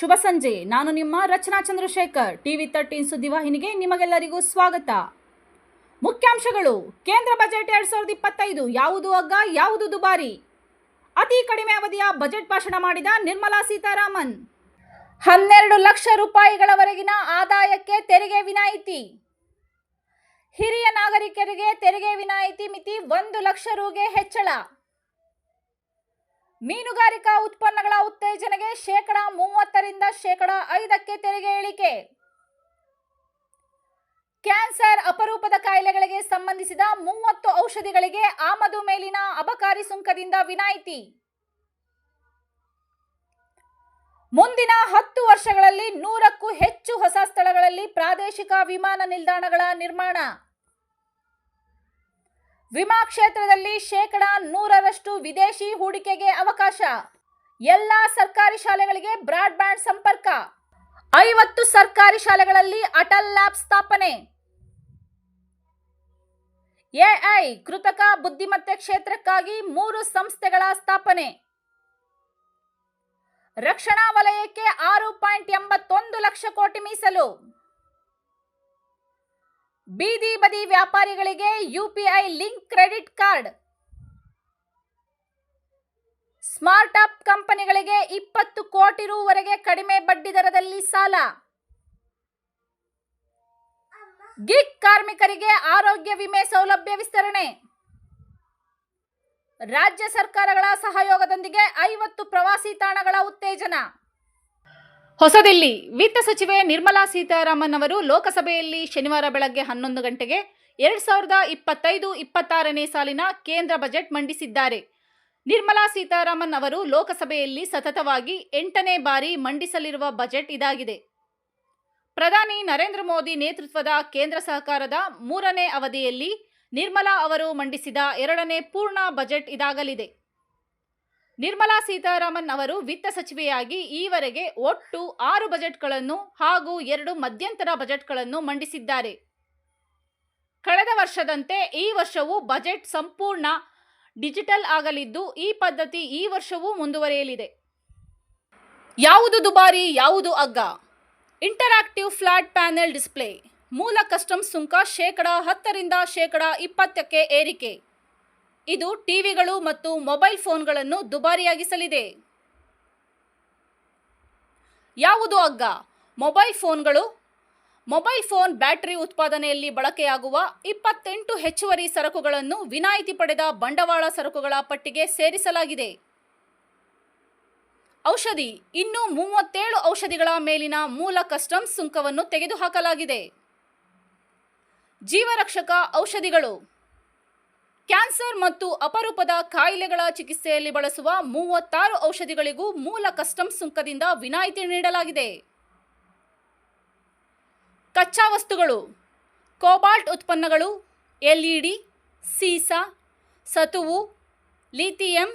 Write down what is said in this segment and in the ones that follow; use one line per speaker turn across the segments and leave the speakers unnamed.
ಶುಭ ಸಂಜೆ. ನಾನು ನಿಮ್ಮ ರಚನಾ ಚಂದ್ರಶೇಖರ್. ಟಿವಿ ತರ್ಟೀನ್ ಸುದ್ದಿವಾಹಿನಿಗೆ ನಿಮಗೆಲ್ಲರಿಗೂ ಸ್ವಾಗತ. ಮುಖ್ಯಾಂಶಗಳು. ಕೇಂದ್ರ ಬಜೆಟ್ ಎರಡ್ ಸಾವಿರದ ಇಪ್ಪತ್ತೈದು. ಯಾವುದು ಅಗ್ಗ ಯಾವುದು ದುಬಾರಿ? ಅತಿ ಕಡಿಮೆ ಅವಧಿಯ ಬಜೆಟ್ ಭಾಷಣ ಮಾಡಿದ ನಿರ್ಮಲಾ ಸೀತಾರಾಮನ್. ಹನ್ನೆರಡು ಲಕ್ಷ ರೂಪಾಯಿಗಳವರೆಗಿನ ಆದಾಯಕ್ಕೆ ತೆರಿಗೆ ವಿನಾಯಿತಿ. ಹಿರಿಯ ನಾಗರಿಕರಿಗೆ ತೆರಿಗೆ ವಿನಾಯಿತಿ ಮಿತಿ ಒಂದು ಲಕ್ಷ ರೂಗೆ ಹೆಚ್ಚಳ. ಮೀನುಗಾರಿಕಾ ಉತ್ಪನ್ನಗಳ ಉತ್ತೇಜನೆಗೆ ಶೇಕಡ ಮೂವತ್ತರಿಂದ ಶೇಕಡ ಐದಕ್ಕೆ ತೆರಿಗೆ ಇಳಿಕೆ ಕ್ಯಾನ್ಸರ್ ಅಪರೂಪದ ಕಾಯಿಲೆಗಳಿಗೆ ಸಂಬಂಧಿಸಿದ ಮೂವತ್ತು ಔಷಧಿಗಳಿಗೆ ಆಮದು ಮೇಲಿನ ಅಬಕಾರಿ ಸುಂಕದಿಂದ ವಿನಾಯಿತಿ. ಮುಂದಿನ ಹತ್ತು ವರ್ಷಗಳಲ್ಲಿ ನೂರಕ್ಕೂ ಹೆಚ್ಚು ಹೊಸ ಸ್ಥಳಗಳಲ್ಲಿ ಪ್ರಾದೇಶಿಕ ವಿಮಾನ ನಿಲ್ದಾಣಗಳ ನಿರ್ಮಾಣ. ವಿಮಾ ಕ್ಷೇತ್ರದಲ್ಲಿ ಶೇಕಡ ನೂರರಷ್ಟು ವಿದೇಶಿ ಹೂಡಿಕೆಗೆ ಅವಕಾಶ. ಎಲ್ಲ ಸರ್ಕಾರಿ ಶಾಲೆಗಳಿಗೆ ಬ್ರಾಡ್ಬ್ಯಾಂಡ್ ಸಂಪರ್ಕ. ಐವತ್ತು ಸರ್ಕಾರಿ ಶಾಲೆಗಳಲ್ಲಿ ಅಟಲ್ ಲ್ಯಾಬ್ ಸ್ಥಾಪನೆ. ಎಐ ಕೃತಕ ಬುದ್ಧಿಮತ್ತೆ ಕ್ಷೇತ್ರಕ್ಕಾಗಿ ಮೂರು ಸಂಸ್ಥೆಗಳ ಸ್ಥಾಪನೆ. ರಕ್ಷಣಾ ವಲಯಕ್ಕೆ ಆರು ಪಾಯಿಂಟ್ ಎಂಬತ್ತೊಂದು ಲಕ್ಷ ಕೋಟಿ ಮೀಸಲು. ಬೀದಿ ಬದಿ ವ್ಯಾಪಾರಿಗಳಿಗೆ UPI link credit card. Smart up ಕಂಪನಿಗಳಿಗೆ ಇಪ್ಪತ್ತು ಕೋಟಿ ರೂವರೆಗೆ ಕಡಿಮೆ ಬಡ್ಡಿ ದರದಲ್ಲಿ ಸಾಲ. ಗಿಗ್ ಕಾರ್ಮಿಕರಿಗೆ ಆರೋಗ್ಯ ವಿಮೆ ಸೌಲಭ್ಯ ವಿಸ್ತರಣೆ. ರಾಜ್ಯ ಸರ್ಕಾರಗಳ ಸಹಯೋಗದೊಂದಿಗೆ ಐವತ್ತು ಪ್ರವಾಸಿ ತಾಣಗಳ ಉತ್ತೇಜನ. ಹೊಸದಿಲ್ಲಿ, ವಿತ್ತ ಸಚಿವೆ ನಿರ್ಮಲಾ ಸೀತಾರಾಮನ್ ಅವರು ಲೋಕಸಭೆಯಲ್ಲಿ ಶನಿವಾರ ಬೆಳಗ್ಗೆ ಹನ್ನೊಂದು ಗಂಟೆಗೆ ಎರಡ್ ಸಾವಿರದ ಇಪ್ಪತ್ತೈದು, ಇಪ್ಪತ್ತಾರನೇ ಸಾಲಿನ ಕೇಂದ್ರ ಬಜೆಟ್ ಮಂಡಿಸಿದ್ದಾರೆ. ನಿರ್ಮಲಾ ಸೀತಾರಾಮನ್ ಅವರು ಲೋಕಸಭೆಯಲ್ಲಿ ಸತತವಾಗಿ ಎಂಟನೇ ಬಾರಿ ಮಂಡಿಸಲಿರುವ ಬಜೆಟ್ ಇದಾಗಿದೆ. ಪ್ರಧಾನಿ ನರೇಂದ್ರ ಮೋದಿ ನೇತೃತ್ವದ ಕೇಂದ್ರ ಸರ್ಕಾರದ ಮೂರನೇ ಅವಧಿಯಲ್ಲಿ ನಿರ್ಮಲಾ ಅವರು ಮಂಡಿಸಿದ ಎರಡನೇ ಪೂರ್ಣ ಬಜೆಟ್ ಇದಾಗಲಿದೆ. ನಿರ್ಮಲಾ ಸೀತಾರಾಮನ್ ಅವರು ವಿತ್ತ ಸಚಿವೆಯಾಗಿ ಈವರೆಗೆ ಒಟ್ಟು ಆರು ಬಜೆಟ್ಗಳನ್ನು ಹಾಗೂ ಎರಡು ಮಧ್ಯಂತರ ಬಜೆಟ್ಗಳನ್ನು ಮಂಡಿಸಿದ್ದಾರೆ. ಕಳೆದ ವರ್ಷದಂತೆ ಈ ವರ್ಷವೂ ಬಜೆಟ್ ಸಂಪೂರ್ಣ ಡಿಜಿಟಲ್ ಆಗಲಿದ್ದು, ಈ ಪದ್ಧತಿ ಈ ವರ್ಷವೂ ಮುಂದುವರಿಯಲಿದೆ. ಯಾವುದು ದುಬಾರಿ, ಯಾವುದು ಅಗ್ಗ ಇಂಟರಾಕ್ಟಿವ್ ಫ್ಲಾಟ್ ಪ್ಯಾನೆಲ್ ಡಿಸ್ಪ್ಲೇ, ಮೂಲ ಕಸ್ಟಮ್ಸ್ ಸುಂಕ ಶೇಕಡ ಹತ್ತರಿಂದ ಶೇಕಡ ಇಪ್ಪತ್ತಕ್ಕೆ ಏರಿಕೆ. ಇದು ಟಿವಿಗಳು ಮತ್ತು ಮೊಬೈಲ್ ಫೋನ್ಗಳನ್ನು ದುಬಾರಿಯಾಗಿಸಲಿದೆ. ಯಾವುದು ಅಗ್ಗ ಮೊಬೈಲ್ ಫೋನ್ಗಳು? ಮೊಬೈಲ್ ಫೋನ್ ಬ್ಯಾಟರಿ ಉತ್ಪಾದನೆಯಲ್ಲಿ ಬಳಕೆಯಾಗುವ ಇಪ್ಪತ್ತೆಂಟು ಹೆಚ್ಚುವರಿ ಸರಕುಗಳನ್ನು ವಿನಾಯಿತಿ ಪಡೆದ ಬಂಡವಾಳ ಸರಕುಗಳ ಪಟ್ಟಿಗೆ ಸೇರಿಸಲಾಗಿದೆ. ಔಷಧಿ, ಇನ್ನೂ ಮೂವತ್ತೇಳು ಔಷಧಿಗಳ ಮೇಲಿನ ಮೂಲ ಕಸ್ಟಮ್ಸ್ ಸುಂಕವನ್ನು ತೆಗೆದುಹಾಕಲಾಗಿದೆ. ಜೀವರಕ್ಷಕ ಔಷಧಿಗಳು. ಕ್ಯಾನ್ಸರ್ ಮತ್ತು ಅಪರೂಪದ ಕಾಯಿಲೆಗಳ ಚಿಕಿತ್ಸೆಯಲ್ಲಿ ಬಳಸುವ ಮೂವತ್ತಾರು ಔಷಧಿಗಳಿಗೂ ಮೂಲ ಕಸ್ಟಮ್ಸ್ ಸುಂಕದಿಂದ ವಿನಾಯಿತಿ ನೀಡಲಾಗಿದೆ. ಕಚ್ಚಾ ವಸ್ತುಗಳು, ಕೋಬಾಲ್ಟ್ ಉತ್ಪನ್ನಗಳು ಎಲ್ಇಡಿ ಸೀಸಾ, ಸತುವು, ಲಿಥಿಯಂ,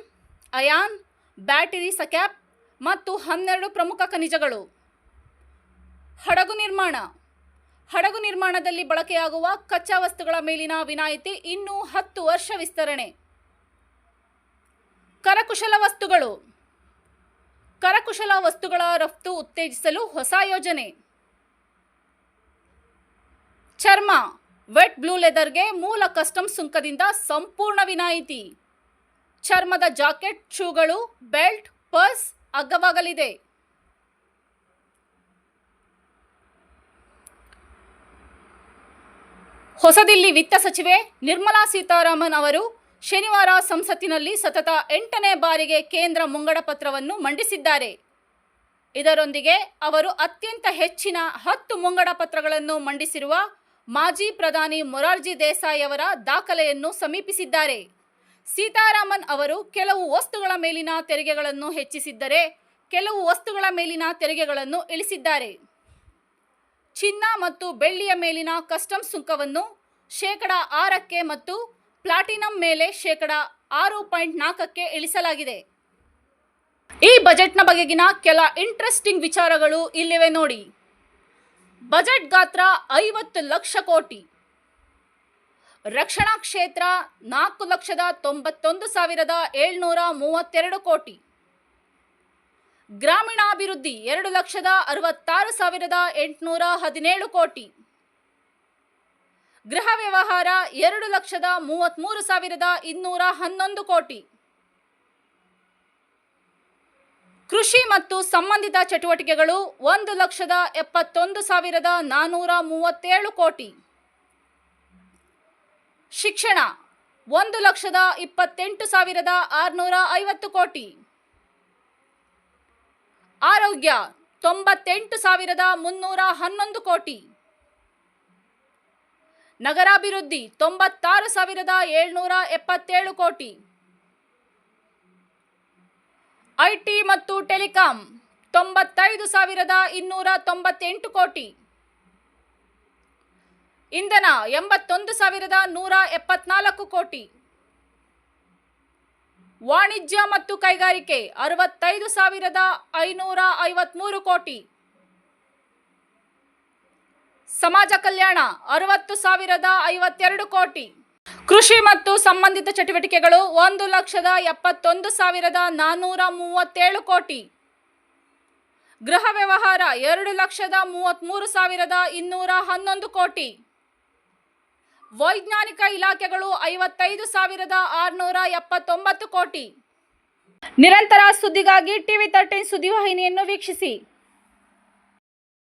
ಅಯಾನ್, ಬ್ಯಾಟರಿ ಸಕ್ಯಾಪ್ ಮತ್ತು ಹನ್ನೆರಡು ಪ್ರಮುಖ ಖನಿಜಗಳು. ಹಡಗು ನಿರ್ಮಾಣ. ಹಡಗು ನಿರ್ಮಾಣದಲ್ಲಿ ಬಳಕೆಯಾಗುವ ಕಚ್ಚಾ ವಸ್ತುಗಳ ಮೇಲಿನ ವಿನಾಯಿತಿ ಇನ್ನೂ ಹತ್ತು ವರ್ಷ ವಿಸ್ತರಣೆ. ಕರಕುಶಲ ವಸ್ತುಗಳು. ಕರಕುಶಲ ವಸ್ತುಗಳ ರಫ್ತು ಉತ್ತೇಜಿಸಲು ಹೊಸ ಯೋಜನೆ. ಚರ್ಮ ವೆಟ್ ಬ್ಲೂ ಲೆದರ್ಗೆ ಮೂಲ ಕಸ್ಟಮ್ಸ್ ಸುಂಕದಿಂದ ಸಂಪೂರ್ಣ ವಿನಾಯಿತಿ. ಚರ್ಮದ ಜಾಕೆಟ್, ಶೂಗಳು ಬೆಲ್ಟ್ ಪರ್ಸ್ ಅಗ್ಗವಾಗಲಿದೆ. ಹೊಸದಿಲ್ಲಿ ವಿತ್ತ ಸಚಿವೆ ನಿರ್ಮಲಾ ಸೀತಾರಾಮನ್ ಅವರು ಶನಿವಾರ ಸಂಸತ್ತಿನಲ್ಲಿ ಸತತ ಎಂಟನೇ ಬಾರಿಗೆ ಕೇಂದ್ರ ಮುಂಗಡ ಪತ್ರವನ್ನು ಮಂಡಿಸಿದ್ದಾರೆ. ಇದರೊಂದಿಗೆ ಅವರು ಅತ್ಯಂತ ಹೆಚ್ಚಿನ ಹತ್ತು ಮುಂಗಡ ಪತ್ರಗಳನ್ನು ಮಂಡಿಸಿರುವ ಮಾಜಿ ಪ್ರಧಾನಿ ಮೊರಾರ್ಜಿ ದೇಸಾಯಿ ಅವರ ದಾಖಲೆಯನ್ನು ಸಮೀಪಿಸಿದ್ದಾರೆ. ಸೀತಾರಾಮನ್ ಅವರು ಕೆಲವು ವಸ್ತುಗಳ ಮೇಲಿನ ತೆರಿಗೆಗಳನ್ನು ಹೆಚ್ಚಿಸಿದ್ದರೆ, ಕೆಲವು ವಸ್ತುಗಳ ಮೇಲಿನ ತೆರಿಗೆಗಳನ್ನು ಇಳಿಸಿದ್ದಾರೆ. ಚಿನ್ನ ಮತ್ತು ಬೆಳ್ಳಿಯ ಮೇಲಿನ ಕಸ್ಟಮ್ಸ್ ಸುಂಕವನ್ನು ಶೇಕಡ ಆರಕ್ಕೆ ಮತ್ತು ಪ್ಲಾಟಿನಂ ಮೇಲೆ ಶೇಕಡ ಆರು ಪಾಯಿಂಟ್ ನಾಲ್ಕಕ್ಕೆ ಇಳಿಸಲಾಗಿದೆ. ಈ ಬಜೆಟ್ನ ಬಗೆಗಿನ ಕೆಲ ಇಂಟ್ರೆಸ್ಟಿಂಗ್ ವಿಚಾರಗಳು ಇಲ್ಲಿವೆ ನೋಡಿ. ಬಜೆಟ್ ಗಾತ್ರ ಐವತ್ತು ಲಕ್ಷ ಕೋಟಿ. ರಕ್ಷಣಾ ಕ್ಷೇತ್ರ ನಾಲ್ಕು ಲಕ್ಷದ ತೊಂಬತ್ತೊಂದು ಸಾವಿರದ ಏಳ್ನೂರ ಮೂವತ್ತೆರಡು ಕೋಟಿ. ಗ್ರಾಮೀಣಾಭಿವೃದ್ಧಿ ಎರಡು ಲಕ್ಷದ ಅರವತ್ತಾರು ಸಾವಿರದ ಎಂಟುನೂರ ಹದಿನೇಳು ಕೋಟಿ. ಗೃಹ ವ್ಯವಹಾರ ಎರಡು ಲಕ್ಷದ ಮೂವತ್ತ್ಮೂರು ಸಾವಿರದ ಇನ್ನೂರ ಹನ್ನೊಂದು ಕೋಟಿ. ಕೃಷಿ ಮತ್ತು ಸಂಬಂಧಿತ ಚಟುವಟಿಕೆಗಳು ಒಂದು ಲಕ್ಷದ ಎಪ್ಪತ್ತೊಂದು ಸಾವಿರದ ನಾನ್ನೂರ ಮೂವತ್ತೇಳು ಕೋಟಿ. ಶಿಕ್ಷಣ ಒಂದು ಲಕ್ಷದ ಇಪ್ಪತ್ತೆಂಟು ಸಾವಿರದ ಆರುನೂರ ಐವತ್ತು ಕೋಟಿ. ಆರೋಗ್ಯ ತೊಂಬತ್ತೆಂಟು ಸಾವಿರದ ಮುನ್ನೂರ ಹನ್ನೊಂದು ಕೋಟಿ. ನಗರಾಭಿವೃದ್ಧಿ ತೊಂಬತ್ತಾರು ಸಾವಿರದ ಏಳ್ನೂರ ಎಪ್ಪತ್ತೇಳು ಕೋಟಿ. ಐಟಿ ಮತ್ತು ಟೆಲಿಕಾಂ ತೊಂಬತ್ತೈದು ಸಾವಿರದ ಇನ್ನೂರ ತೊಂಬತ್ತೆಂಟು ಕೋಟಿ. ಇಂಧನ ಎಂಬತ್ತೊಂದು ಸಾವಿರದ ನೂರ ಎಪ್ಪತ್ನಾಲ್ಕು ಕೋಟಿ. ವಾಣಿಜ್ಯ ಮತ್ತು ಕೈಗಾರಿಕೆ ಅರವತ್ತೈದು ಸಾವಿರದ ಐನೂರ ಐವತ್ಮೂರು ಕೋಟಿ. ಸಮಾಜ ಕಲ್ಯಾಣ ಅರವತ್ತು ಸಾವಿರದ ಐವತ್ತೆರಡು ಕೋಟಿ. ಕೃಷಿ ಮತ್ತು ಸಂಬಂಧಿತ ಚಟುವಟಿಕೆಗಳು ಒಂದು ಲಕ್ಷದ ಎಪ್ಪತ್ತೊಂದು ಸಾವಿರದ ನಾನ್ನೂರ ಮೂವತ್ತೇಳು ಕೋಟಿ. ಗೃಹ ವ್ಯವಹಾರ ಎರಡು ಲಕ್ಷದ ಮೂವತ್ತ್ಮೂರು ಸಾವಿರದ ಇನ್ನೂರ ಹನ್ನೊಂದು ಕೋಟಿ. ವೈಜ್ಞಾನಿಕ ಇಲಾಖೆಗಳು ಐವತ್ತೈದು ಸಾವಿರದ ಆರುನೂರ ಎಪ್ಪತ್ತೊಂಬತ್ತು ಕೋಟಿ. ನಿರಂತರ ಸುದ್ದಿಗಾಗಿ ಟಿವಿ ತರ್ಟೀನ್ ಸುದ್ದಿವಾಹಿನಿಯನ್ನು ವೀಕ್ಷಿಸಿ.